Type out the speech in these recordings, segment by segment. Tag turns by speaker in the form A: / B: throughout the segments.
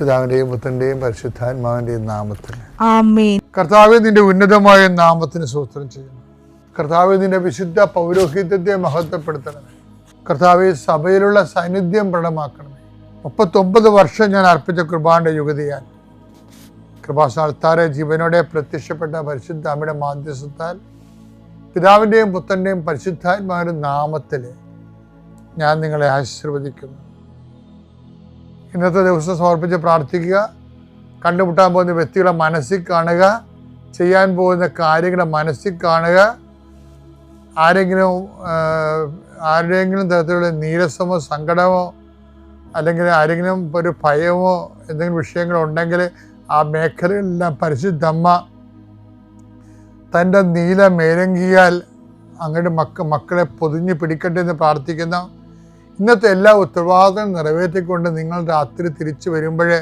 A: പിതാവിന്റെയും പുത്രന്റെയും പരിശുദ്ധാത്മാവിന്റെയും
B: നാമത്തിന്
A: കർത്താവ് നിന്റെ ഉന്നതമായ നാമത്തിന് സൂത്രം ചെയ്യുന്നു. കർത്താവ് നിന്റെ വിശുദ്ധ പൗരോഹിത്യത്തെ മഹത്വപ്പെടുത്തണമേ. കർത്താവ് സഭയിലുള്ള സാന്നിധ്യം പ്രകടമാക്കണമേ. മുപ്പത്തൊമ്പത് വർഷം ഞാൻ അർപ്പിച്ച കൃപാന്റെ യുഗതിയാൽ. കൃപാസാർത്താരെ ജീവനോടെ പ്രത്യക്ഷപ്പെട്ട പരിശുദ്ധ അമ്മയുടെ മാധ്യസ്ഥത്താൽ പിതാവിന്റെയും പുത്രന്റെയും പരിശുദ്ധാത്മാവിന്റെ നാമത്തിൽ ഞാൻ നിങ്ങളെ ആശീർവദിക്കുന്നു. ഇന്നത്തെ ദിവസം സമർപ്പിച്ച് പ്രാർത്ഥിക്കുക. കണ്ടുമുട്ടാൻ പോകുന്ന വ്യക്തികളെ മനസ്സിൽ കാണുക. ചെയ്യാൻ പോകുന്ന കാര്യങ്ങളെ മനസ്സിൽ കാണുക. ആരെങ്കിലും ആരുടെയെങ്കിലും തരത്തിലുള്ള നീരസമോ സങ്കടമോ അല്ലെങ്കിൽ ആരെങ്കിലും ഒരു ഭയമോ എന്തെങ്കിലും വിഷയങ്ങളോ ഉണ്ടെങ്കിൽ ആ മേഖലകളിലെല്ലാം പരിശുദ്ധമ്മ തന്റെ നീല മേലങ്കിയാൽ അങ്ങയുടെ മക്ക മക്കളെ പൊതിഞ്ഞ് പിടിക്കട്ടെ എന്ന് പ്രാർത്ഥിക്കുന്ന. ഇന്നത്തെ എല്ലാ ഉത്തരവാദിത്തം നിറവേറ്റിക്കൊണ്ട് നിങ്ങൾ രാത്രി തിരിച്ചു വരുമ്പോഴേ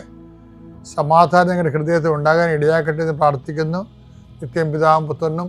A: സമാധാനം നിങ്ങളുടെ ഹൃദയത്തിൽ ഉണ്ടാകാൻ ഇടയാക്കട്ടെ എന്ന് പ്രാർത്ഥിക്കുന്നു. നിത്യം പിതാവും പുത്രനും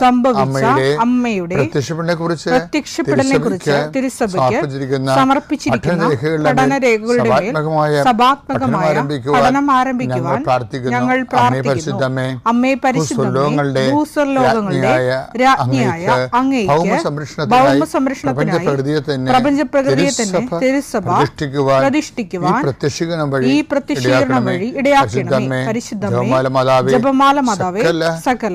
A: സംഭവിച്ച അമ്മയുടെ പ്രത്യക്ഷപ്പെടനെ കുറിച്ച്
B: കുറിച്ച് തിരുസഭയ്ക്ക്
A: സമർപ്പിച്ചിരിക്കുന്ന പഠനരേഖകളുടെ സഭാത്മകമായ
B: സഭാത്മകമായ
A: പഠനം ആരംഭിക്കുവാൻ ഞങ്ങൾ പ്രാർത്ഥിക്കുന്നു. അമ്മേ രാജ്ഞിയായ ഭൗമ സംരക്ഷണത്തിനായി തന്നെ തിരുസഭ പ്രതിഷ്ഠിക്കുവാൻ ഈ പ്രത്യക്ഷീകരണം വഴി
B: ഇടയാക്കണമേ. പരിശുദ്ധമേ
A: ജപമാല മാതാവേ സകല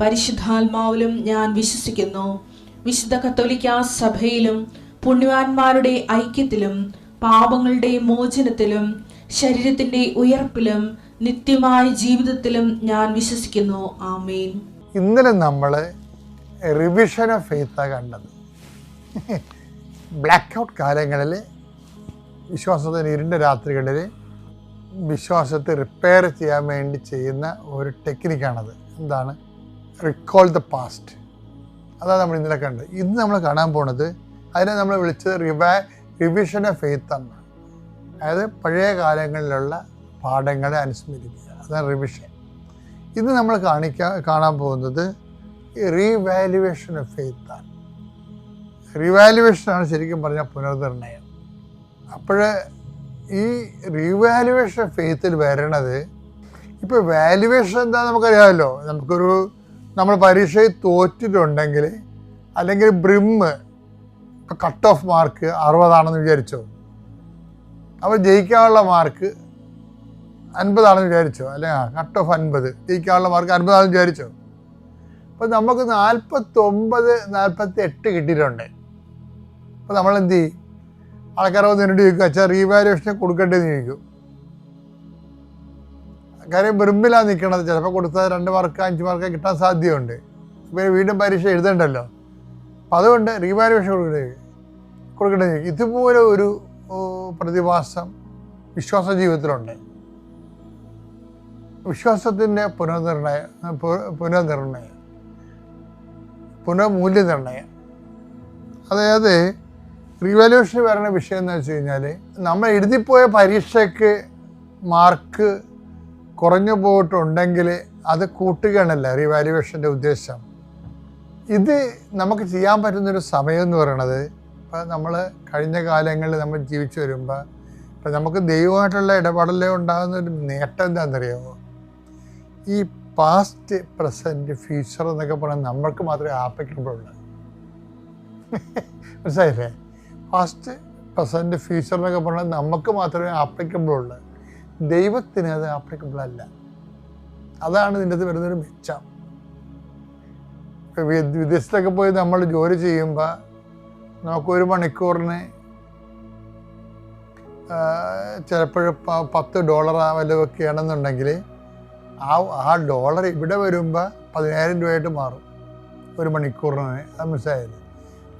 C: പരിശുദ്ധാത്മാവിലും ഞാൻ വിശ്വസിക്കുന്നു. വിശുദ്ധ കത്തോലിക്ക സഭയിലും പുണ്യവാന്മാരുടെ ഐക്യത്തിലും പാപങ്ങളുടെ മോചനത്തിലും ശരീരത്തിന്റെ ഉയർപ്പിലും നിത്യമായ ജീവിതത്തിലും ഞാൻ വിശ്വസിക്കുന്നു. ആമേൻ.
A: ഇന്നലെ നമ്മൾ റിവിഷൻ ഓഫ് ഫെയ്ത്താണ് കണ്ടത്. ബ്ലാക്ക് ഔട്ട് കാലങ്ങളിൽ വിശ്വാസത്തിന് ഇരുണ്ട രാത്രികളിൽ വിശ്വാസത്തെ റിപ്പയർ ചെയ്യാൻ വേണ്ടി ചെയ്യുന്ന ഒരു ടെക്നിക്കാണത് എന്താണ്? റിക്കോൾ ദ പാസ്റ്റ് അതാണ് നമ്മൾ ഇന്നലെ കണ്ടത്. ഇന്ന് നമ്മൾ കാണാൻ പോണത് അതിനെ നമ്മൾ വിളിച്ചത് റിവാ റിവിഷൻ ഓഫ് ഫെയ്ത്ത് എന്നാണ്. അതായത് പഴയ കാലങ്ങളിലുള്ള പാഠങ്ങളെ അനുസ്മരിക്കുക. അതാണ് റിവിഷൻ ഇന്ന് നമ്മൾ കാണിക്കാൻ കാണാൻ പോകുന്നത് റീവാലുവേഷൻ ഓഫ് ഫെയ്ത്ത് ആണ്. റീവാലുവേഷനാണ് ശരിക്കും പറഞ്ഞാൽ പുനർനിർണയം. അപ്പോൾ ഈ റീവാലുവേഷൻ ഫെയ്ത്തിൽ വരണത് ഇപ്പോൾ വാലുവേഷൻ എന്താ നമുക്കറിയാമല്ലോ. നമുക്കൊരു നമ്മൾ പരീക്ഷയിൽ തോറ്റിട്ടുണ്ടെങ്കിൽ അല്ലെങ്കിൽ ബ്രിമ്മ് ഇപ്പം കട്ട് ഓഫ് മാർക്ക് അറുപതാണെന്ന് വിചാരിച്ചോ. അപ്പോൾ ജയിക്കാനുള്ള മാർക്ക് അൻപതാണെന്ന് വിചാരിച്ചോ. അല്ലെ? കട്ട് ഓഫ് അൻപത് ജയിക്കാനുള്ള മാർക്ക് അൻപതാണെന്ന് വിചാരിച്ചോ. അപ്പം നമുക്ക് നാൽപ്പത്തൊമ്പത് നാൽപ്പത്തി എട്ട് കിട്ടിയിട്ടുണ്ട്. അപ്പോൾ നമ്മൾ എന്ത് ചെയ്യും? ആൾക്കാരെ വന്ന് എന്നോട് ചോദിക്കും അച്ഛാ റീവാലുവേഷൻ കൊടുക്കേണ്ടതെന്ന് ചോദിക്കും. കാര്യം വെറുമ്പിലാണ് നിൽക്കണത് ചിലപ്പോൾ കൊടുത്താൽ രണ്ട് മാർക്ക് അഞ്ച് മാർക്ക് കിട്ടാൻ സാധ്യതയുണ്ട്. പിന്നെ വീണ്ടും പരീക്ഷ എഴുതണ്ടല്ലോ. അപ്പം അതുകൊണ്ട് റീവാലുവേഷൻ കൊടുക്കണ്ടേ കൊടുക്കേണ്ടത് ചോദിക്കും. ഇതുപോലെ ഒരു പ്രതിഭാസം വിശ്വാസ ജീവിതത്തിലുണ്ട്. വിശ്വാസത്തിന്റെ പുനർനിർണയം പുനർനിർണയം. പുനർമൂല്യനിർണയം. അതായത് റീവാലുവേഷൻ വരുന്ന വിഷയം എന്ന് വെച്ച് കഴിഞ്ഞാൽ നമ്മൾ എഴുതിപ്പോയ പരീക്ഷയ്ക്ക് മാർക്ക് കുറഞ്ഞു പോയിട്ടുണ്ടെങ്കിൽ അത് കൂട്ടുകയാണല്ല റീവാലുവേഷന്റെ ഉദ്ദേശം. ഇത് നമുക്ക് ചെയ്യാൻ പറ്റുന്നൊരു സമയം എന്ന് പറയണത് ഇപ്പം നമ്മൾ കഴിഞ്ഞ കാലങ്ങളിൽ നമ്മൾ ജീവിച്ചു വരുമ്പോൾ ഇപ്പം നമുക്ക് ദൈവമായിട്ടുള്ള ഇടപെടലിൽ ഉണ്ടാകുന്ന ഒരു നേട്ടം എന്താണെന്നറിയാമോ ഈ പാസ്റ്റ് പ്രസന്റ് ഫ്യൂച്ചർ എന്നൊക്കെ പറഞ്ഞാൽ നമ്മൾക്ക് മാത്രമേ ആപ്ലിക്കബിൾ ഉള്ളൂ. മനസ്സിലായില്ലേ? പാസ്റ്റ് പ്രസന്റ് ഫ്യൂച്ചർ എന്നൊക്കെ പറഞ്ഞാൽ നമുക്ക് മാത്രമേ ആപ്ലിക്കബിൾ ഉള്ളൂ. ദൈവത്തിന് അത് ആപ്ലിക്കബിൾ അല്ല. അതാണ് ഇതിന്റെ അകത്ത് വരുന്നൊരു മെച്ചം. വിദേശത്തൊക്കെ പോയി നമ്മൾ ജോലി ചെയ്യുമ്പോൾ നമുക്കൊരു മണിക്കൂറിന് ചിലപ്പോൾ പത്ത് ഡോളർ ആ വല്ലതൊക്കെ ആണെന്നുണ്ടെങ്കിൽ ആ ആ ഡോളർ ഇവിടെ വരുമ്പോൾ പതിനായിരം രൂപയായിട്ട് മാറും. ഒരു മണിക്കൂറിന് അത് മിസ്സായത്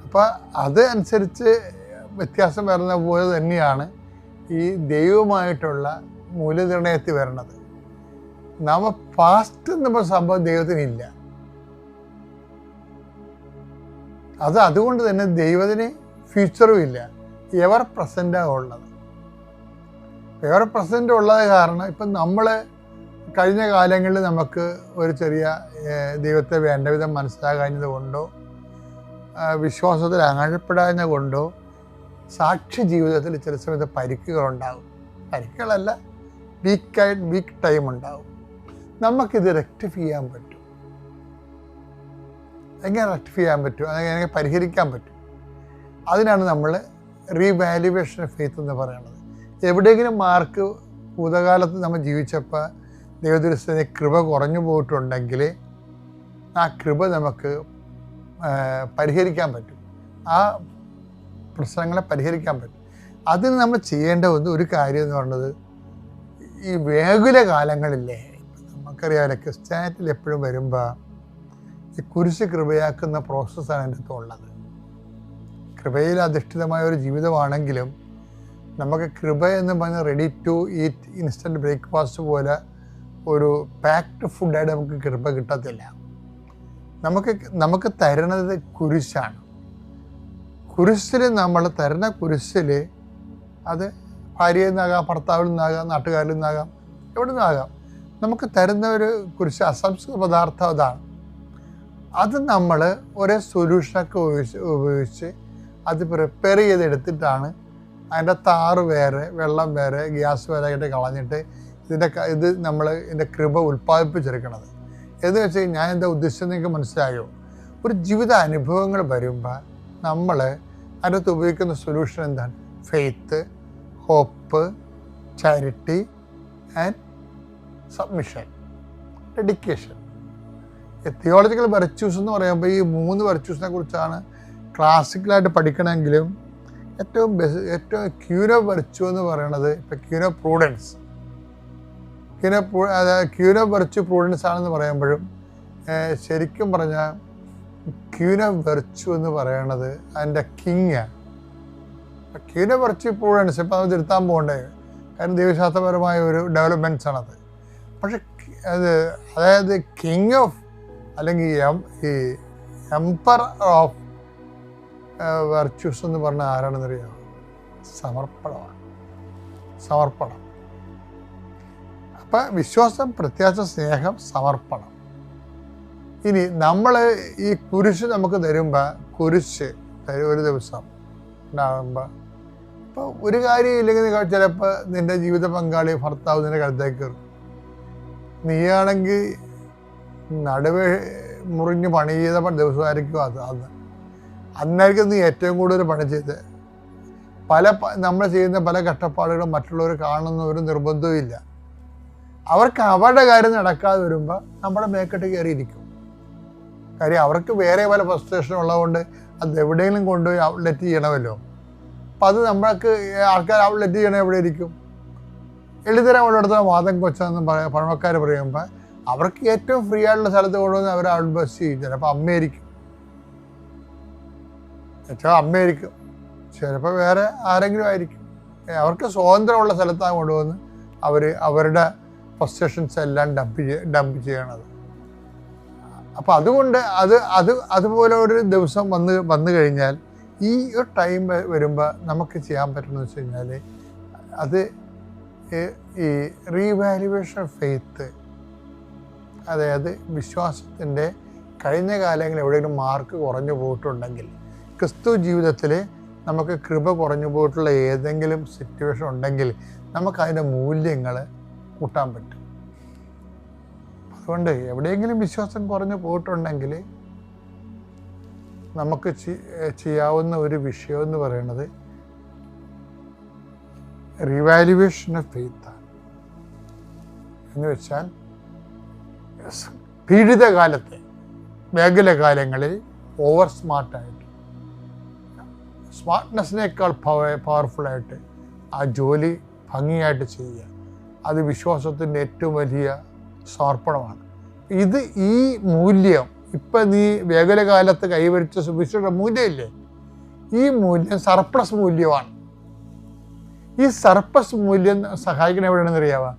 A: അപ്പോൾ അത് അനുസരിച്ച് വ്യത്യാസം വരുന്ന പോലെ തന്നെയാണ് ഈ ദൈവമായിട്ടുള്ള മൂല്യനിർണയത്തിൽ വരണത്. നവ പാസ്റ്റ് എന്ന സംഭവം ദൈവത്തിനില്ല. അത് അതുകൊണ്ട് തന്നെ ദൈവത്തിന് ഫ്യൂച്ചറും ഇല്ല. എവർ പ്രസന്റാണ് ഉള്ളത്. എവർ പ്രസന്റ് ഉള്ളത് കാരണം ഇപ്പം നമ്മൾ കഴിഞ്ഞ കാലങ്ങളിൽ നമുക്ക് ഒരു ചെറിയ ദൈവത്തെ വേണ്ട വിധം മനസ്സിലാകാഞ്ഞത് കൊണ്ടോ വിശ്വാസത്തിൽ അകഴപ്പെടാഞ്ഞ കൊണ്ടോ സാക്ഷി ജീവിതത്തിൽ ചില സമയത്ത് പരിക്കുകളുണ്ടാകും. പരിക്കുകളല്ല വീക്കായി വീക്ക് ടൈം ഉണ്ടാവും. നമുക്കിത് റെക്ടിഫൈ ചെയ്യാൻ പറ്റും. എങ്ങനെ റെക്ടിഫൈ ചെയ്യാൻ പറ്റും? അതെങ്ങനെ പരിഹരിക്കാൻ പറ്റും? അതിനാണ് നമ്മൾ റീവാലുവേഷൻ ഫെയ്ത്ത് എന്ന് പറയുന്നത്. എവിടെയെങ്കിലും മാർക്ക് ഭൂതകാലത്ത് നമ്മൾ ജീവിച്ചപ്പോൾ ദൈവദൃശ്യത്തിന് കൃപ കുറഞ്ഞു പോയിട്ടുണ്ടെങ്കിൽ ആ കൃപ നമുക്ക് പരിഹരിക്കാൻ പറ്റും. ആ പ്രശ്നങ്ങളെ പരിഹരിക്കാൻ പറ്റും. അതിന് നമ്മൾ ചെയ്യേണ്ട ഒന്ന് ഒരു കാര്യം എന്ന് പറയുന്നത് ഈ വേഗുല കാലങ്ങളില്ലേ നമുക്കറിയാമല്ലോ ക്രിസ്ത്യാനിറ്റിൽ എപ്പോഴും വരുമ്പോൾ ഈ കുരിശ് കൃപയാക്കുന്ന പ്രോസസ്സാണ് എന്റെ അടുത്ത് ഉള്ളത്. കൃപയിൽ അധിഷ്ഠിതമായ ഒരു ജീവിതമാണെങ്കിലും നമുക്ക് കൃപ എന്ന് പറഞ്ഞ ready to eat instant breakfast പോലെ ഒരു പാക്ഡ് ഫുഡായിട്ട് നമുക്ക് കൃപ കിട്ടത്തില്ല. നമുക്ക് നമുക്ക് തരുന്നത് കുരിശാണ്. കുരിശിൽ നമ്മൾ തരുന്ന കുരിശിൽ അത് ഭാര്യയിൽ നിന്നാകാം ഭർത്താവിൽ നിന്നാകാം നാട്ടുകാരിൽ നിന്നാകാം എവിടെ നിന്നാകാം? നമുക്ക് തരുന്ന ഒരു അസംസ്കൃത പദാർത്ഥം അതാണ്. അത് നമ്മൾ ഒരേ സൊല്യൂഷനൊക്കെ ഉപയോഗിച്ച് ഉപയോഗിച്ച് അത് പ്രിപ്പയർ ചെയ്തെടുത്തിട്ടാണ് അതിന്റെ താറ് വേറെ വെള്ളം വേറെ ഗ്യാസ് വേറെ ആയിട്ട് കളഞ്ഞിട്ട് ഇതിന്റെ ഇത് നമ്മൾ ഇതിന്റെ കൃപ ഉൽപ്പാദിപ്പിച്ചെടുക്കണത്. എന്ന് വെച്ച് ഞാൻ എന്താ ഉദ്ദേശിച്ചത് നിങ്ങൾക്ക് മനസ്സിലായോ? ഒരു ജീവിത അനുഭവങ്ങൾ വരുമ്പോൾ നമ്മൾ അതിനകത്ത് ഉപയോഗിക്കുന്ന സൊല്യൂഷൻ എന്താണ്? Faith hope charity and submission dedication theological virtues എന്ന് പറയുമ്പോൾ ഈ മൂന്ന് വെർച്യൂസിനെ കുറിച്ചാണ് ക്ലാസിക്കലായിട്ട് പഠിക്കണമെങ്കിലും ഏറ്റവും ബെസ് ഏറ്റവും ക്യൂനോ വെർച്യൂ എന്ന് പറയുന്നത് ഇപ്പം ക്യൂനോ പ്രൂഡൻസ് ക്യൂനോ പ്രൂ അതായത് ക്യൂനോ വെർച്യൂ പ്രൂഡൻസ് ആണെന്ന് പറയുമ്പോഴും ശരിക്കും പറഞ്ഞാൽ ക്യൂനോ വെർച്യൂ എന്ന് പറയണത് അതിന്റെ കിങ് കുറച്ച് പ്രൂഡൻസ് ഇപ്പം അത് തിരുത്താൻ പോകണ്ടേ? കാരണം ദൈവശാസ്ത്രപരമായ ഒരു ഡെവലപ്മെന്റ്സ് ആണത്. പക്ഷെ അത് അതായത് കിങ് ഓഫ് അല്ലെങ്കിൽ എം- ഈ എംപർ ഓഫ് വെർച്യൂസ് എന്ന് പറഞ്ഞാൽ ആരാണെന്നറിയാം? സമർപ്പണമാണ്. സമർപ്പണം. അപ്പം വിശ്വാസം പ്രത്യാശ സ്നേഹം സമർപ്പണം. ഇനി നമ്മൾ ഈ കുരിശ് നമുക്ക് തരുമ്പോൾ കുരിശ് ഒരു ദിവസം ഉണ്ടാകുമ്പോൾ ഇപ്പോൾ ഒരു കാര്യം ഇല്ലെങ്കിൽ ചിലപ്പോൾ നിന്റെ ജീവിത പങ്കാളി ഭർത്താവ് നിന്റെ കഴുത്തേക്ക് കയറും. നീയാണെങ്കിൽ നടുവ് മുറിഞ്ഞ് പണി ചെയ്ത ദിവസമായിരിക്കും അത് അന്ന്. അന്നായിരിക്കും നീ ഏറ്റവും കൂടുതൽ പണി ചെയ്ത്. പല നമ്മൾ ചെയ്യുന്ന പല കഷ്ടപ്പാടുകളും മറ്റുള്ളവർ കാണുന്ന ഒരു നിർബന്ധവും ഇല്ല. അവർക്ക് അവരുടെ കാര്യം നടക്കാതെ വരുമ്പോൾ നമ്മുടെ മേക്കെട്ട് കയറിയിരിക്കും. കാര്യം അവർക്ക് വേറെ പല ഫ്രസ്ട്രേഷൻ ഉള്ളതുകൊണ്ട് അത് എവിടെയെങ്കിലും കൊണ്ടുപോയി ഔട്ട്ലെറ്റ് ചെയ്യണമല്ലോ. അപ്പം അത് നമ്മൾക്ക് ആൾക്കാർ ഔട്ട്ലെറ്റ് ചെയ്യണേ എവിടെ ഇരിക്കും എഴുതരം ഉള്ളിടത്ത് വാദം കൊച്ചെന്ന് പറയാം പഴമക്കാർ പറയുമ്പോൾ അവർക്ക് ഏറ്റവും ഫ്രീ ആയിട്ടുള്ള സ്ഥലത്ത് കൊണ്ടുവന്ന് അവർ ഔട്ട് ബസ് ചെയ്യും ചിലപ്പോൾ അമ്മയായിരിക്കും. ചിലപ്പോൾ അമ്മയായിരിക്കും. ചിലപ്പോൾ വേറെ ആരെങ്കിലും ആയിരിക്കും. അവർക്ക് സ്വാതന്ത്ര്യമുള്ള സ്ഥലത്താണ് കൊണ്ടുവന്ന് അവർ അവരുടെ പൊസഷൻസ് എല്ലാം ഡംപ് ചെയ്യ ഡംപ് ചെയ്യണത്. അപ്പോൾ അതുകൊണ്ട് അത് അത് അതുപോലെ ഒരു ദിവസം വന്ന് വന്നു കഴിഞ്ഞാൽ ഈ ഒരു ടൈം വരുമ്പോൾ നമുക്ക് ചെയ്യാൻ പറ്റുന്നത് വെച്ച് കഴിഞ്ഞാൽ അത് ഈ- റീവാലുവേഷൻ ഫെയ്ത്ത് അതായത് വിശ്വാസത്തിന്റെ കഴിഞ്ഞ കാലങ്ങളിൽ എവിടെയെങ്കിലും മാർക്ക് കുറഞ്ഞു പോയിട്ടുണ്ടെങ്കിൽ ക്രിസ്തു ജീവിതത്തിൽ നമുക്ക് കൃപ കുറഞ്ഞു പോയിട്ടുള്ള ഏതെങ്കിലും സിറ്റുവേഷൻ ഉണ്ടെങ്കിൽ നമുക്കതിന്റെ മൂല്യങ്ങൾ കൂട്ടാൻ പറ്റും. അതുകൊണ്ട് എവിടെയെങ്കിലും വിശ്വാസം കുറഞ്ഞു പോയിട്ടുണ്ടെങ്കിൽ നമുക്ക് ചെയ്യാവുന്ന ഒരു വിഷയം എന്ന് പറയുന്നത് റിവാലുവേഷൻ ഓഫ് ഫെയ്ത്താണ് എന്ന് വെച്ചാൽ പീഡിത കാലത്തെ മേഖല കാലങ്ങളിൽ ഓവർ സ്മാർട്ടായിട്ട് സ്മാർട്ട്നെസ്സിനേക്കാൾ പവർഫുള്ളായിട്ട് ആ ജോലി ഭംഗിയായിട്ട് ചെയ്യുക. അത് വിശ്വാസത്തിന്റെ ഏറ്റവും വലിയ സമർപ്പണമാണ് ഇത് ഈ മൂല്യം ഇപ്പം നീ വേഗലകാലത്ത് കൈവരിച്ച സുഭിക്ഷയുടെ മൂല്യമില്ലേ? ഈ മൂല്യം സർപ്ലസ് മൂല്യമാണ്. ഈ സർപ്ലസ് മൂല്യം സഹായിക്കണ എവിടെയാണെന്ന് അറിയാവുക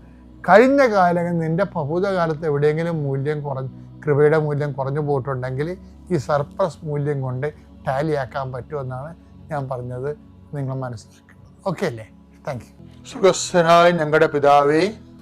A: കഴിഞ്ഞ കാലം നിന്റെ ഭൂതകാലത്ത് എവിടെയെങ്കിലും മൂല്യം കുറഞ്ഞ് കൃപയുടെ മൂല്യം കുറഞ്ഞു പോയിട്ടുണ്ടെങ്കിൽ ഈ സർപ്ലസ് മൂല്യം കൊണ്ട് ടാലിയാക്കാൻ പറ്റുമെന്നാണ് ഞാൻ പറഞ്ഞത്. നിങ്ങൾ മനസ്സിലാക്കേണ്ടത്. ഓക്കെ അല്ലേ? താങ്ക് യു സുഖസ്വനായ ഞങ്ങളുടെ പിതാവേ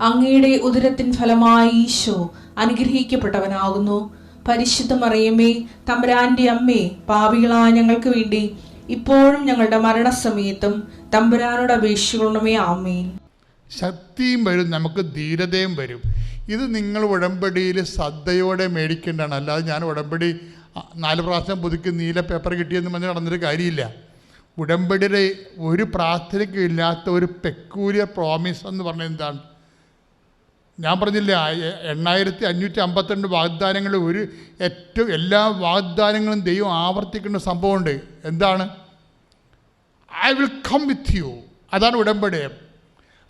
C: അങ്ങയുടെ ഉദരത്തിൻ ഫലമായി ഈശോ അനുഗ്രഹിക്കപ്പെട്ടവനാകുന്നു. പരിശുദ്ധ മറിയമ്മേ തമ്പുരാന്റെ അമ്മേ പാവികളായ ഞങ്ങൾക്ക് വേണ്ടി ഇപ്പോഴും ഞങ്ങളുടെ മരണസമയത്തും തമ്പുരാനോട് അപേക്ഷിക്കണമേ ആമേൻ.
D: ശക്തിയും വരും നമുക്ക് ധീരതയും വരും. ഇത് നിങ്ങൾ ഉടമ്പടിയിൽ ശ്രദ്ധയോടെ മേടിക്കേണ്ടതാണ്. അല്ലാതെ ഞാൻ ഉടമ്പടി നാല് പ്രാവശ്യം പുതുക്കി നീല പേപ്പർ കിട്ടിയെന്ന് പറഞ്ഞ് നടന്നൊരു കാര്യമില്ല. ഉടമ്പടിയുടെ ഒരു പ്രാർത്ഥനയ്ക്കും ഇല്ലാത്ത ഒരു പെക്കൂലിയർ പ്രോമിസ് എന്ന് പറഞ്ഞാൽ എന്താണ്? ഞാൻ പറഞ്ഞില്ലേ എണ്ണായിരത്തി അഞ്ഞൂറ്റി അമ്പത്തിരണ്ട് വാഗ്ദാനങ്ങളിൽ ഒരു ഏറ്റവും എല്ലാ വാഗ്ദാനങ്ങളും ദൈവം ആവർത്തിക്കുന്ന സംഭവമുണ്ട്. എന്താണ്? I will come with you അതാണ് ഉടമ്പടി.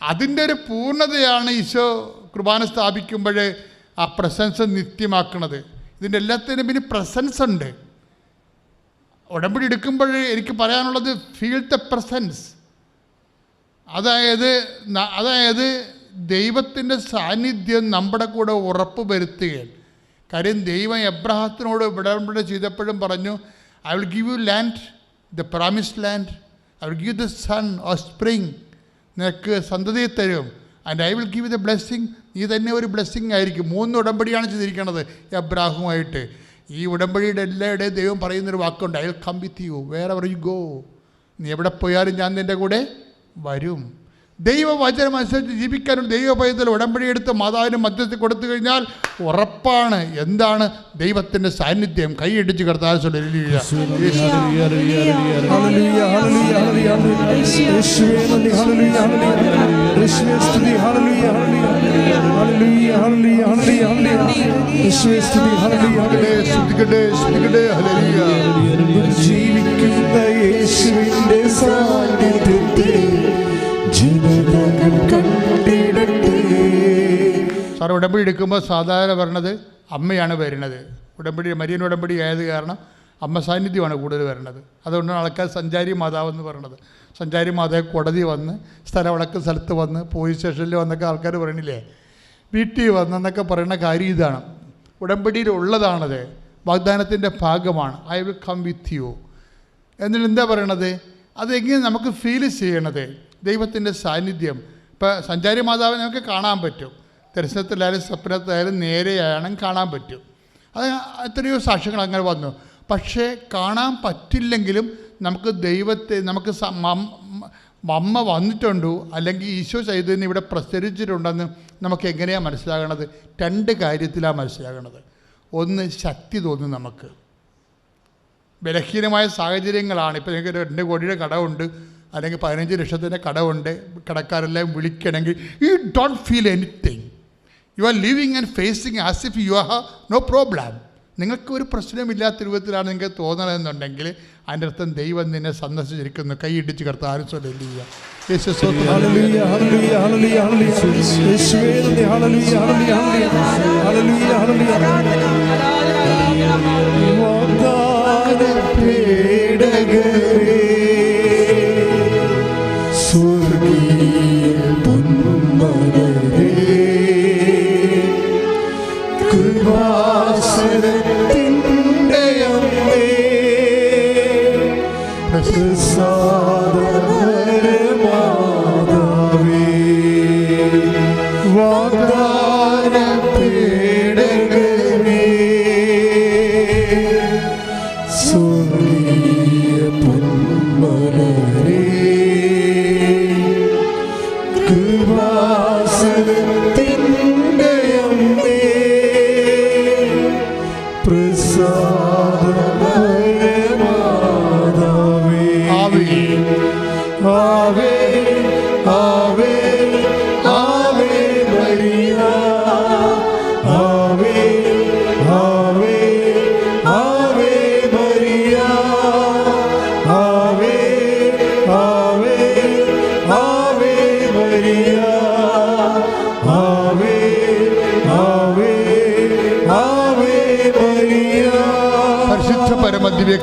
D: അതിന്റെ ഒരു പൂർണതയാണ് ഈശോ കുർബാന സ്ഥാപിക്കുമ്പോൾ ആ പ്രസൻസ് നിത്യമാക്കുന്നത് ഇതിന്റെ എല്ലാത്തിനും പിന്നെ പ്രസൻസ് ഉണ്ട്. ഉടമ്പടി എടുക്കുമ്പോൾ എനിക്ക് പറയാനുള്ളത് ഫീൽ ദ പ്രസൻസ് അതായത് അതായത് ദൈവത്തിന്റെ സാന്നിധ്യം നമ്മുടെ കൂടെ ഉറപ്പ് വരുത്തുകയാണ്. കാര്യം ദൈവം എബ്രഹാത്തിനോട് ഉടമ്പടി ചെയ്തപ്പോഴും പറഞ്ഞു I will give you land the promised land I will give the son offspring നിനക്ക് സന്തതിയെ തരും. And I will give the blessing നീ തന്നെ ഒരു ബ്ലെസ്സിങ് ആയിരിക്കും. മൂന്ന് ഉടമ്പടിയാണ് ചെയ്തിരിക്കുന്നത് എബ്രാഹുമായിട്ട്. ഈ ഉടമ്പടിയുടെ എല്ലായിടെയും ദൈവം പറയുന്നൊരു വാക്കുണ്ട് I will come with you wherever you go നീ എവിടെ പോയാലും ഞാൻ നിന്റെ കൂടെ വരും. ദൈവവചനം അനുസരിച്ച് ജീവിക്കാനും ദൈവഭയത്തിൽ ഉടമ്പടി എടുത്ത് മാതാവിനും മധ്യത്തിൽ കൊടുത്തു കഴിഞ്ഞാൽ ഉറപ്പാണ്. എന്താണ്? ദൈവത്തിന്റെ സാന്നിധ്യം. കൈയടിച്ച് കർത്താവ്
E: ഹല്ലേലൂയ. ഹല്ലേലൂയ.
D: സാർ ഉടമ്പടി എടുക്കുമ്പോൾ സാധാരണ വരണത് അമ്മയാണ് വരുന്നത്. ഉടമ്പടി മരിയൻ ഉടമ്പടി ആയത് കാരണം അമ്മ സാന്നിധ്യമാണ് കൂടുതൽ വരുന്നത് അതുകൊണ്ടാണ് ആൾക്കാർ സഞ്ചാരി മാതാവെന്ന് പറയുന്നത് സഞ്ചാരി മാതാവ് കോടതി വന്ന് സ്ഥലവടക്ക് സ്ഥലത്ത് വന്ന് പോലീസ് സ്റ്റേഷനിൽ വന്നൊക്കെ ആൾക്കാർ പറയണില്ലേ? വീട്ടിൽ വന്നെന്നൊക്കെ പറയുന്ന കാര്യം ഇതാണ്. ഉടമ്പടിയിൽ ഉള്ളതാണത്. വാഗ്ദാനത്തിന്റെ ഭാഗമാണ്. I will come with you എന്നിട്ട് എന്താ പറയണത്? അതെങ്ങനെ നമുക്ക് ഫീൽ ചെയ്യണത്? ദൈവത്തിന്റെ സാന്നിധ്യം. ഇപ്പോൾ സഞ്ചാരി മാതാവിനെ നമുക്ക് കാണാൻ പറ്റും. ദർശനത്തിലായാലും സ്വപ്നത്തിലായാലും നേരെയാണ് കാണാൻ പറ്റും. അത് എത്രയോ സാക്ഷ്യങ്ങൾ അങ്ങനെ വന്നു. പക്ഷേ കാണാൻ പറ്റില്ലെങ്കിലും നമുക്ക് ദൈവത്തെ നമുക്ക് അമ്മ വന്നിട്ടുണ്ടോ? അല്ലെങ്കിൽ ഈശോ ചൈതന്യം ഇവിടെ പ്രസരിച്ചിട്ടുണ്ടെന്ന് നമുക്ക് എങ്ങനെയാണ് മനസ്സിലാകണത്? രണ്ട് കാര്യത്തിലാണ് മനസ്സിലാകണത്. ഒന്ന് ശക്തി തോന്നും നമുക്ക്. ബലഹീനമായ സാഹചര്യങ്ങളാണ്. ഇപ്പോൾ നിങ്ങൾക്ക് രണ്ട് കോടിയുടെ കടമുണ്ട് അല്ലെങ്കിൽ പതിനഞ്ച് ലക്ഷത്തിന്റെ കടമുണ്ട് കടക്കാരെല്ലാം വിളിക്കണമെങ്കിൽ you don't feel anything you are living and facing as if you have no problem നിങ്ങൾക്ക് ഒരു പ്രശ്നമില്ലാത്ത രൂപത്തിലാണ് നിങ്ങൾക്ക് തോന്നണമെന്നുണ്ടെങ്കിൽ അതിന്റെ അർത്ഥം ദൈവം നിന്നെ സന്ദർശിച്ചിരിക്കുന്നു. കൈ ഇടിച്ച് കർത്താരും സ്വലിയ
E: sobre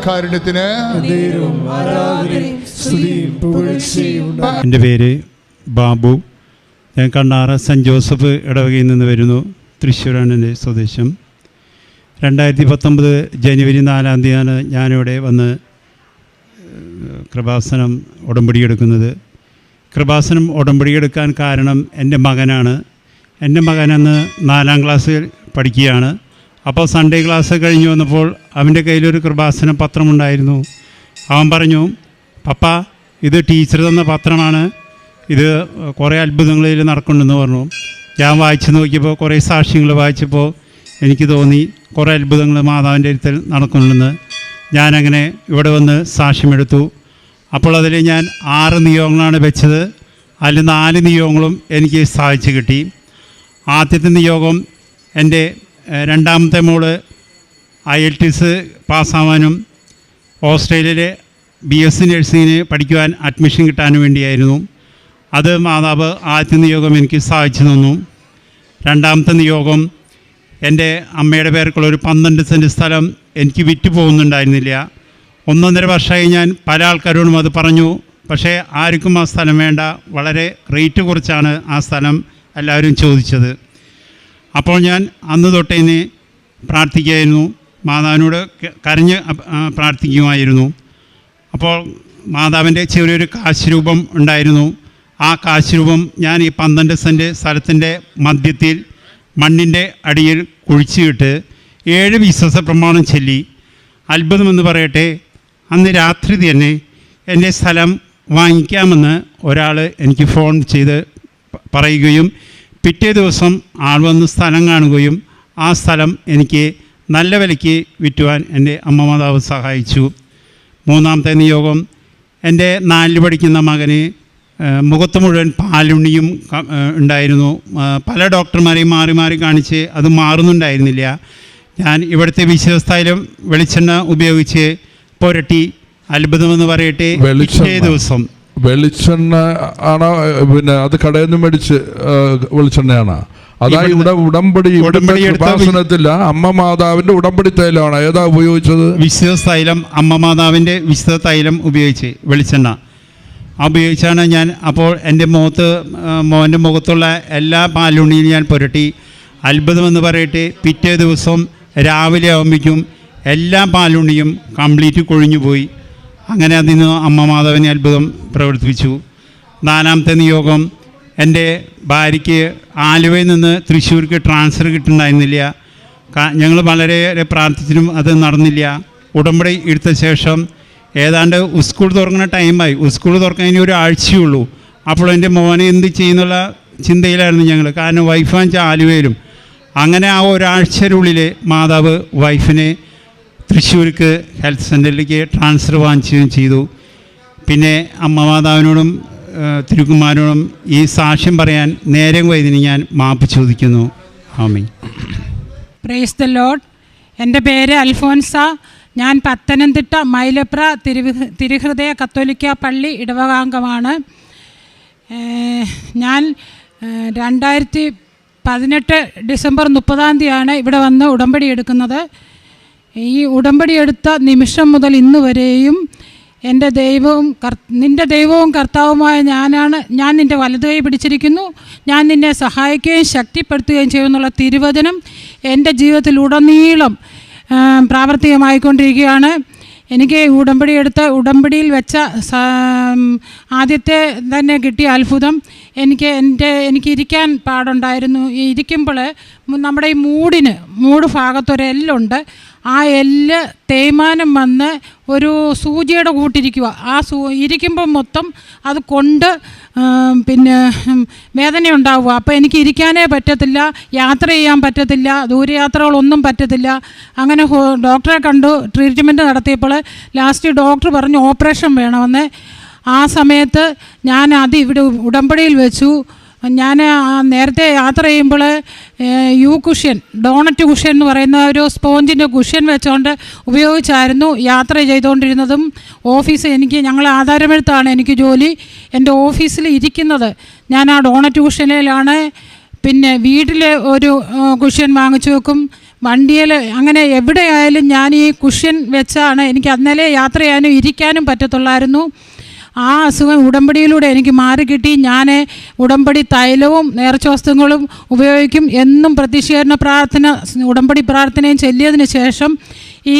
E: ഉണ്ടാകട്ടെ.
F: എന്റെ പേര് ബാബു. ഞാൻ കണ്ണാറ സെന്റ് ജോസഫ് ഇടവകയിൽ നിന്ന് വരുന്നു. തൃശ്ശൂരാണ് എന്റെ സ്വദേശം. രണ്ടായിരത്തി പത്തൊമ്പത് ജനുവരി നാലാം തീയതിയാണ് ഞാനിവിടെ വന്ന് കൃപാസനം ഉടമ്പടി എടുക്കുന്നത് കൃപാസനം ഉടമ്പടി എടുക്കാൻ കാരണം എന്റെ മകനാണ്. എന്റെ മകനെന്ന് അന്ന് നാലാം ക്ലാസ്സിൽ പഠിക്കുകയാണ്. അപ്പോൾ സൺഡേ ക്ലാസ് കഴിഞ്ഞ് വന്നപ്പോൾ അവന്റെ കയ്യിലൊരു കൃപാസന പത്രമുണ്ടായിരുന്നു. അവൻ പറഞ്ഞു പപ്പ ഇത് ടീച്ചർ തന്ന പത്രമാണ്. ഇത് കുറേ അത്ഭുതങ്ങളിൽ നടക്കുന്നുണ്ടെന്ന് പറഞ്ഞു. ഞാൻ വായിച്ചു നോക്കിയപ്പോൾ കുറേ സാക്ഷ്യങ്ങൾ വായിച്ചപ്പോൾ എനിക്ക് തോന്നി കുറേ അത്ഭുതങ്ങൾ മാതാവിന്റെ അടുത്തിൽ നടക്കുന്നുണ്ടെന്ന്. ഞാനങ്ങനെ ഇവിടെ വന്ന് സാക്ഷ്യമെടുത്തു. അപ്പോൾ അതിൽ ഞാൻ ആറ് നിയോഗങ്ങളാണ് വെച്ചത്. അതിൽ നാല് നിയോഗങ്ങളും എനിക്ക് സാധിച്ചു കിട്ടി. ആദ്യത്തെ നിയോഗം എന്റെ രണ്ടാമത്തെ മോൾ ഐ എൽ ടി എസ് പാസ്സാവാനും ഓസ്ട്രേലിയയിലെ ബി എസ് നഴ്സിങ്ങിന് പഠിക്കുവാൻ അഡ്മിഷൻ കിട്ടാനും വേണ്ടിയായിരുന്നു. അത് മാതാവ് ആദ്യത്തെ നിയോഗം എനിക്ക് സഹായിച്ചു തന്നു. രണ്ടാമത്തെ നിയോഗം എന്റെ അമ്മയുടെ പേർക്കുള്ള ഒരു പന്ത്രണ്ട് സെന്റ് സ്ഥലം എനിക്ക് വിറ്റ് പോകുന്നുണ്ടായിരുന്നില്ല ഒന്നൊന്നര വർഷമായി ഞാൻ പല ആൾക്കാരോടും അത് പറഞ്ഞു. പക്ഷേ ആർക്കും ആ സ്ഥലം വേണ്ട. വളരെ റേറ്റ് കുറച്ചാണ് ആ സ്ഥലം എല്ലാവരും ചോദിച്ചത്. അപ്പോൾ ഞാൻ അന്ന് തൊട്ടേന്നെ പ്രാർത്ഥിക്കുകയായിരുന്നു. മാതാവിനോട് കരഞ്ഞ് പ്രാർത്ഥിക്കുമായിരുന്നു. അപ്പോൾ മാതാവിന്റെ ചെറിയൊരു കാശ് രൂപം ഉണ്ടായിരുന്നു. ആ കാശ് രൂപം ഞാൻ ഈ പന്ത്രണ്ട് സെന്റ് സ്ഥലത്തിന്റെ മധ്യത്തിൽ മണ്ണിന്റെ അടിയിൽ കുഴിച്ചിട്ട് ഏഴ് വിശ്വാസ പ്രമാണം ചൊല്ലി. അത്ഭുതമെന്ന് പറയട്ടെ അന്ന് രാത്രി തന്നെ എന്റെ സ്ഥലം വാങ്ങിക്കാമെന്ന് ഒരാൾ എനിക്ക് ഫോൺ ചെയ്ത് പറയുകയും പിറ്റേ ദിവസം ആൾ വന്ന് സ്ഥലം കാണുകയും ആ സ്ഥലം എനിക്ക് നല്ല വിലയ്ക്ക് വിറ്റുവാൻ എന്റെ അമ്മ മാതാവ് സഹായിച്ചു. മൂന്നാമത്തെ നിയോഗം എന്റെ നാലിൽ പഠിക്കുന്ന മകന് മുഖത്ത് മുഴുവൻ പാലുണ്ണിയും ഉണ്ടായിരുന്നു. പല ഡോക്ടർമാരെയും മാറി മാറി കാണിച്ച് അത് മാറുന്നുണ്ടായിരുന്നില്ല. ഞാൻ ഇവിടുത്തെ വിശ്വസ്ഥയിലും വെളിച്ചെണ്ണ ഉപയോഗിച്ച് പുരട്ടി അത്ഭുതമെന്ന് പറയട്ടെ. പിറ്റേ ദിവസം
G: വെളിച്ചെണ്ണ ആണോ? പിന്നെ അത് കടയിൽ നിന്ന് മേടിച്ച് വെളിച്ചെണ്ണയാണോ?
F: അതായത്
G: ഇവിടെ ഉടമ്പടി ഉപാസനത്തില്ല അമ്മ മാതാവിന്റെ ഉടമ്പടി തൈലമാണ്. ഏതാ ഉപയോഗിച്ചത്?
F: വിശുദ്ധ തൈലം അമ്മ മാതാവിന്റെ വിശുദ്ധ തൈലം ഉപയോഗിച്ച് വെളിച്ചെണ്ണ. ആ ഉപയോഗിച്ചാണ് ഞാൻ അപ്പോൾ എന്റെ മുഖത്ത് മോന്റെ മുഖത്തുള്ള എല്ലാ പാലുണ്ണിയും ഞാൻ പുരട്ടി. അത്ഭുതമെന്ന് പറയട്ടെ പിറ്റേ ദിവസം രാവിലെ ആകുമ്പോഴേക്കും എല്ലാ പാലുണ്ണിയും കംപ്ലീറ്റ് കൊഴിഞ്ഞു പോയി അങ്ങനെ അതിൽ നിന്ന് അമ്മ മാധവനെ അത്ഭുതം പ്രവർത്തിപ്പിച്ചു. നാലാമത്തെ നിയോഗം എന്റെ ഭാര്യയ്ക്ക് ആലുവയിൽ നിന്ന് തൃശ്ശൂർക്ക് ട്രാൻസ്ഫർ കിട്ടുന്നുണ്ടായിരുന്നില്ല. ഞങ്ങൾ വളരെയേറെ പ്രാർത്ഥിച്ചിട്ടും അത് നടന്നില്ല. ഉടമ്പടി എടുത്ത ശേഷം ഏതാണ്ട് സ്കൂൾ തുറക്കുന്ന ടൈമായി. സ്കൂൾ ഇനി ഒരു ആഴ്ചയുള്ളൂ. അപ്പോൾ എന്റെ മോനെ എന്ത് ചെയ്യുന്നുള്ള ചിന്തയിലായിരുന്നു ഞങ്ങൾ. കാരണം വൈഫാൻ ആലുവയിലും. അങ്ങനെ ആ ഒരാഴ്ചയുടെ മാതാവ് വൈഫിനെ തൃശ്ശൂർക്ക് ഹെൽത്ത് സെന്ററിലേക്ക് ട്രാൻസ്ഫർ വാങ്ങിക്കുകയും ചെയ്തു. പിന്നെ അമ്മ മാതാവിനോടും തിരുക്കുമാരനോടും ഈ സാക്ഷ്യം പറയാൻ നേരം വൈദ്യുതി ഞാൻ മാപ്പ് ചോദിക്കുന്നു. ആമി
H: പ്രേസ് ദ ലോഡ് എന്റെ പേര് അൽഫോൻസ. ഞാൻ പത്തനംതിട്ട മൈലപ്ര തിരുഹൃദയ കത്തോലിക്ക പള്ളി ഇടവകാംഗമാണ്. ഞാൻ രണ്ടായിരത്തി പതിനെട്ട് ഡിസംബർ മുപ്പതാം തീയതിയാണ് ഇവിടെ വന്ന് ഉടമ്പടി എടുക്കുന്നത്. ഈ ഉടമ്പടി എടുത്ത നിമിഷം മുതൽ ഇന്ന് വരെയും എന്റെ ദൈവവും കർ നിന്റെ ദൈവവും കർത്താവുമായ ഞാനാണ്. ഞാൻ നിന്റെ വലതു കൈ പിടിച്ചിരിക്കുന്നു. ഞാൻ നിന്നെ സഹായിക്കുകയും ശക്തിപ്പെടുത്തുകയും ചെയ്യുമെന്നുള്ള തിരുവചനം എന്റെ ജീവിതത്തിലുടനീളം പ്രാവർത്തികമായിക്കൊണ്ടിരിക്കുകയാണ്. എനിക്ക് ഉടമ്പടി എടുത്ത ഉടമ്പടിയിൽ വെച്ച ആദ്യത്തെ തന്നെ കിട്ടിയ അത്ഭുതം എനിക്ക് എന്റെ എനിക്ക് ഇരിക്കാൻ പാടുണ്ടായിരുന്നു. ഇരിക്കുമ്പോൾ നമ്മുടെ ഈ മൂടിന് മൂട് ഭാഗത്തൊരു എല്ലുണ്ട്. ആ എല്ല് തേയ്മാനം വന്ന് ഒരു സൂചിയുടെ കൂട്ടിരിക്കുക ആ സൂ ഇരിക്കുമ്പോൾ മൊത്തം അത് കൊണ്ട് പിന്നെ വേദനയുണ്ടാവുക അപ്പോൾ എനിക്ക് ഇരിക്കാനേ പറ്റത്തില്ല യാത്ര ചെയ്യാൻ പറ്റത്തില്ല ദൂരയാത്രകളൊന്നും പറ്റത്തില്ല. അങ്ങനെ ഡോക്ടറെ കണ്ടു ട്രീറ്റ്മെന്റ് നടത്തിയപ്പോൾ ലാസ്റ്റ് ഡോക്ടർ പറഞ്ഞു ഓപ്പറേഷൻ വേണമെന്ന്. ആ സമയത്ത് ഞാൻ അത് ഇവിടെ ഉടമ്പടിയിൽ വെച്ചു. ഞാൻ നേരത്തെ യാത്ര ചെയ്യുമ്പോൾ യു കുഷ്യൻ ഡോണറ്റ് കുഷ്യൻ എന്ന് പറയുന്ന ഒരു സ്പോഞ്ചിന്റെ കുഷ്യൻ വെച്ചുകൊണ്ട് ഉപയോഗിച്ചായിരുന്നു യാത്ര ചെയ്തുകൊണ്ടിരുന്നതും ഓഫീസ് എനിക്ക് ഞങ്ങൾ ആധാരമെഴുത്താണ് എനിക്ക് ജോലി എന്റെ ഓഫീസിൽ ഇരിക്കുന്നത്. ഞാൻ ആ ഡോണറ്റ് കുഷ്യനിലാണ് പിന്നെ വീട്ടിൽ ഒരു കുഷ്യൻ വാങ്ങിച്ചു വെക്കും. വണ്ടിയിൽ അങ്ങനെ എവിടെയായാലും ഞാൻ ഈ കുഷ്യൻ വെച്ചാണ് എനിക്ക് അന്നലെ യാത്ര ചെയ്യാനും ഇരിക്കാനും പറ്റത്തുള്ളായിരുന്നു. ആ അസുഖം ഉടമ്പടിയിലൂടെ എനിക്ക് മാറിക്കിട്ടി ഞാൻ ഉടമ്പടി തൈലവും നേർച്ചവസ്തുക്കളും ഉപയോഗിക്കും എന്നും പ്രതിഷേധന പ്രാർത്ഥന ഉടമ്പടി പ്രാർത്ഥനയും ചൊല്ലിയതിന് ശേഷം ഈ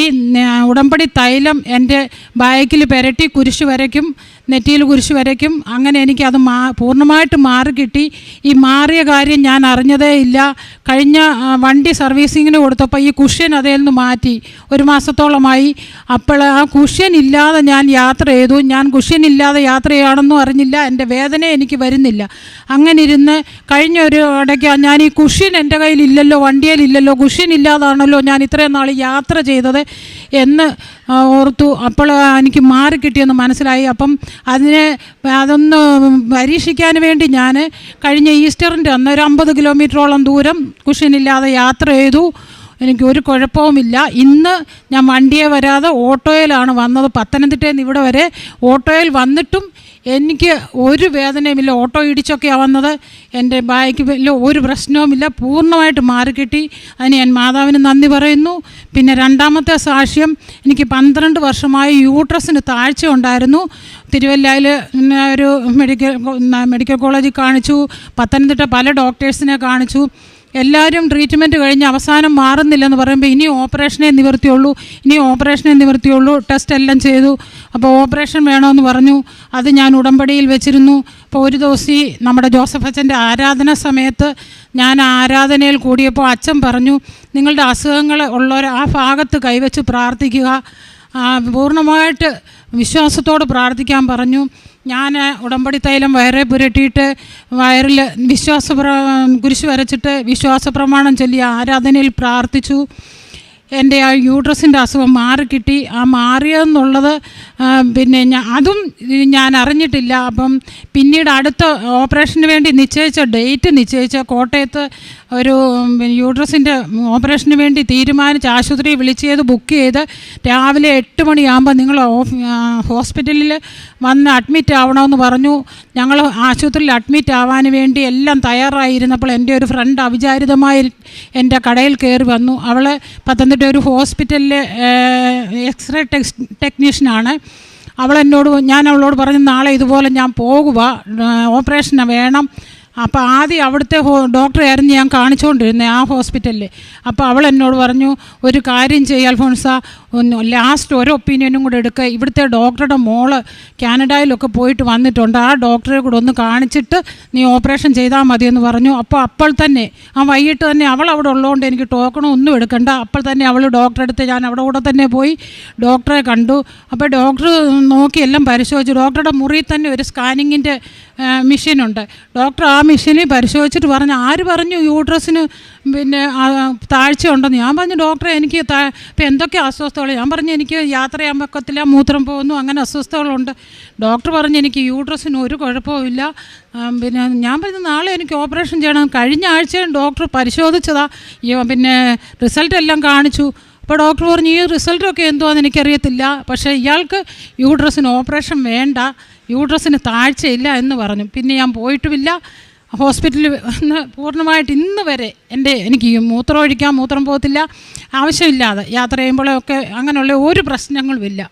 H: ഉടമ്പടി തൈലം എന്റെ ബാക്കിൽ പുരട്ടി കുരിശ് വരയ്ക്കും. നെറ്റിയിൽ കുരിശ് വരയ്ക്കും. അങ്ങനെ എനിക്കത് മാ പൂർണമായിട്ട് മാറിക്കിട്ടി ഈ മാറിയ കാര്യം ഞാൻ അറിഞ്ഞതേ ഇല്ല. കഴിഞ്ഞ വണ്ടി സർവീസിങ്ങിന് കൊടുത്തപ്പോൾ ഈ കുഷ്യൻ അതിൽ നിന്ന് മാറ്റി. ഒരു മാസത്തോളമായി. അപ്പോൾ ആ കുഷ്യൻ ഇല്ലാതെ ഞാൻ യാത്ര ചെയ്തു. ഞാൻ കുഷ്യൻ ഇല്ലാതെ യാത്ര ചെയ്യുകയാണെന്നും അറിഞ്ഞില്ല. എന്റെ വേദന എനിക്ക് വരുന്നില്ല. അങ്ങനെ ഇരുന്ന് കഴിഞ്ഞ ഒരു ഇടയ്ക്ക് ഞാൻ ഈ കുഷ്യൻ എന്റെ കയ്യിൽ ഇല്ലല്ലോ വണ്ടിയിലില്ലല്ലോ കുഷ്യൻ ഇല്ലാതാണല്ലോ ഞാൻ ഇത്രയും നാൾ യാത്ര ചെയ്തത്. എന്ന് ഓർത്തു. അപ്പോൾ എനിക്ക് മാറിക്കിട്ടിയെന്ന് മനസ്സിലായി. അപ്പം അതിനെ അതൊന്ന് പരീക്ഷിക്കാൻ വേണ്ടി ഞാൻ കഴിഞ്ഞ ഈസ്റ്ററിന്റെ അന്ന് ഒരു അമ്പത് കിലോമീറ്ററോളം ദൂരം കുഷ്യനില്ലാതെ യാത്ര ചെയ്തു. എനിക്ക് ഒരു കുഴപ്പവുമില്ല. ഇന്ന് ഞാൻ വണ്ടിയെ വരാതെ ഓട്ടോയിലാണ് വന്നത്. പത്തനംതിട്ടയിൽ നിന്ന് ഇവിടെ വരെ ഓട്ടോയിൽ വന്നിട്ടും എനിക്ക് ഒരു വേദനയുമില്ല ഓട്ടോ ഇടിച്ചൊക്കെ വന്നത് എന്റെ ബായ്ക്ക് വലിയ ഒരു പ്രശ്നവുമില്ല പൂർണമായിട്ട് മാറിക്കിട്ടി അതിന് ഞാൻ മാതാവിന് നന്ദി പറയുന്നു. പിന്നെ രണ്ടാമത്തെ സാക്ഷ്യം എനിക്ക് പന്ത്രണ്ട് വർഷമായി യൂട്രസിന് താഴ്ച ഉണ്ടായിരുന്നു തിരുവല്ലയിൽ ഒരു മെഡിക്കൽ മെഡിക്കൽ കോളേജിൽ കാണിച്ചു. പത്തനംതിട്ട പല ഡോക്ടേഴ്സിനെ കാണിച്ചു. എല്ലാവരും ട്രീറ്റ്മെന്റ് കഴിഞ്ഞ് അവസാനം മാറുന്നില്ലെന്ന് പറയുമ്പോൾ ഇനി ഓപ്പറേഷനേ നിവർത്തിയുള്ളൂ ഇനി ഓപ്പറേഷനേ നിവർത്തിയുള്ളൂ ടെസ്റ്റ് എല്ലാം ചെയ്തു. അപ്പോൾ ഓപ്പറേഷൻ വേണമെന്ന് പറഞ്ഞു. അത് ഞാൻ ഉടമ്പടിയിൽ വെച്ചിരുന്നു. അപ്പോൾ ഒരു ദിവസം നമ്മുടെ ജോസഫ് അച്ഛന്റെ ആരാധന സമയത്ത് ഞാൻ ആരാധനയിൽ കൂടിയപ്പോൾ അച്ഛൻ പറഞ്ഞു നിങ്ങളുടെ അസുഖങ്ങൾ ഉള്ളവർ ആ ഭാഗത്ത് കൈവച്ച് പ്രാർത്ഥിക്കുക. പൂർണമായിട്ട് വിശ്വാസത്തോട് പ്രാർത്ഥിക്കാൻ പറഞ്ഞു. ഞാൻ ഉടമ്പടി തൈലം വയറെ പുരട്ടിയിട്ട് വയറിൽ വിശ്വാസ കുരിശ് വരച്ചിട്ട് വിശ്വാസ പ്രമാണം ചൊല്ലി ആരാധനയിൽ പ്രാർത്ഥിച്ചു. എന്റെ ആ യൂട്രസിന്റെ അസുഖം മാറിക്കിട്ടി. ആ മാറിയെന്നുള്ളത് പിന്നെ അതും ഞാൻ അറിഞ്ഞിട്ടില്ല. അപ്പം പിന്നീട് അടുത്ത ഓപ്പറേഷന് വേണ്ടി നിശ്ചയിച്ച ഡേറ്റ് നിശ്ചയിച്ച കോട്ടയത്ത് ഒരു യൂട്രസിന്റെ ഓപ്പറേഷന് വേണ്ടി തീരുമാനിച്ച് ആശുപത്രി വിളിച്ച് ചെയ്ത് ബുക്ക് ചെയ്ത് രാവിലെ എട്ട് മണിയാകുമ്പോൾ നിങ്ങൾ ഹോസ്പിറ്റലിൽ വന്ന് അഡ്മിറ്റ് ആവണമെന്ന് പറഞ്ഞു. ഞങ്ങൾ ആശുപത്രിയിൽ അഡ്മിറ്റ് ആവാൻ വേണ്ടി എല്ലാം തയ്യാറായിരുന്നപ്പോൾ എന്റെ ഒരു ഫ്രണ്ട് അവിചാരിതമായി എന്റെ കടയിൽ കയറി വന്നു. അവൾ പത്തനംതിട്ട ഒരു ഹോസ്പിറ്റലിലെ എക്സ്റേ ടെക്സ് ടെക്നീഷ്യനാണ്. അവൾ എന്നോട് ഞാൻ അവളോട് പറഞ്ഞു നാളെ ഇതുപോലെ ഞാൻ പോകുക ഓപ്പറേഷന് വേണം. അപ്പോൾ ആദ്യം അവിടുത്തെ ഹോ ഡോക്ടറെ ആയിരുന്നു ഞാൻ കാണിച്ചുകൊണ്ടിരുന്നത് ആ ഹോസ്പിറ്റലിൽ അപ്പോൾ അവൾ എന്നോട് പറഞ്ഞു ഒരു കാര്യം ചെയ്യാൽ ഒന്ന് ലാസ്റ്റ് ഒരു ഒപ്പീനിയനും കൂടെ എടുക്കുക ഇവിടുത്തെ ഡോക്ടറുടെ മോൾ കാനഡയിലൊക്കെ പോയിട്ട് വന്നിട്ടുണ്ട്. ആ ഡോക്ടറെ കൂടെ ഒന്ന് കാണിച്ചിട്ട് നീ ഓപ്പറേഷൻ ചെയ്താൽ മതിയെന്ന് പറഞ്ഞു. അപ്പോൾ അപ്പോൾ തന്നെ ആ വൈകിട്ട് തന്നെ അവൾ അവിടെ ഉള്ളതുകൊണ്ട് എനിക്ക് ടോക്കണോ ഒന്നും എടുക്കണ്ട. അപ്പോൾ തന്നെ അവൾ ഡോക്ടറെ അടുത്ത് ഞാൻ അവിടെ കൂടെ തന്നെ പോയി ഡോക്ടറെ കണ്ടു. അപ്പോൾ ഡോക്ടർ നോക്കി എല്ലാം പരിശോധിച്ചു. ഡോക്ടറുടെ മുറിയിൽ തന്നെ ഒരു സ്കാനിങ്ങിന്റെ മെഷീനുണ്ട് ഡോക്ടർ ആ മെഷീനിൽ പരിശോധിച്ചിട്ട് പറഞ്ഞു ആര് പറഞ്ഞു യൂട്രസിന് പിന്നെ താഴ്ച ഉണ്ടെന്ന് ഞാൻ പറഞ്ഞു ഡോക്ടറെ എനിക്ക് ഇപ്പം എന്തൊക്കെ അസ്വസ്ഥതകൾ ഞാൻ പറഞ്ഞു എനിക്ക് യാത്ര ചെയ്യാൻ പറ്റത്തില്ല മൂത്രം പോകുന്നു അങ്ങനെ അസ്വസ്ഥതകളുണ്ട്. ഡോക്ടർ പറഞ്ഞു എനിക്ക് യൂട്രസിന് ഒരു കുഴപ്പമില്ല പിന്നെ ഞാൻ പറഞ്ഞു നാളെ എനിക്ക് ഓപ്പറേഷൻ ചെയ്യണം. കഴിഞ്ഞ ആഴ്ചയും ഡോക്ടർ പരിശോധിച്ചതാ. പിന്നെ റിസൾട്ട് എല്ലാം കാണിച്ചു. അപ്പോൾ ഡോക്ടർ പറഞ്ഞു ഈ റിസൾട്ടൊക്കെ എന്തുവാന്ന് എനിക്കറിയത്തില്ല. പക്ഷേ ഇയാൾക്ക് യൂട്രസിന് ഓപ്പറേഷൻ വേണ്ട യൂട്രസിന് താഴ്ചയില്ല എന്ന് പറഞ്ഞു. പിന്നെ ഞാൻ പോയിട്ടുമില്ല. ഹോസ്പിറ്റലിൽ വന്ന് പൂർണമായിട്ട് ഇന്ന് വരെ എന്റെ എനിക്ക് മൂത്രം ഒഴിക്കാൻ മൂത്രം പോകത്തില്ല ആവശ്യമില്ലാതെ യാത്ര ചെയ്യുമ്പോഴൊക്കെ അങ്ങനെയുള്ള ഒരു പ്രശ്നങ്ങളുമില്ല.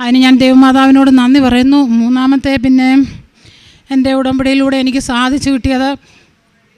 H: അതിന് ഞാൻ ദൈവമാതാവിനോട് നന്ദി പറയുന്നു. മൂന്നാമത്തെ പിന്നെ എന്റെ ഉടമ്പടിയിലൂടെ എനിക്ക് സാധിച്ചു കിട്ടിയത്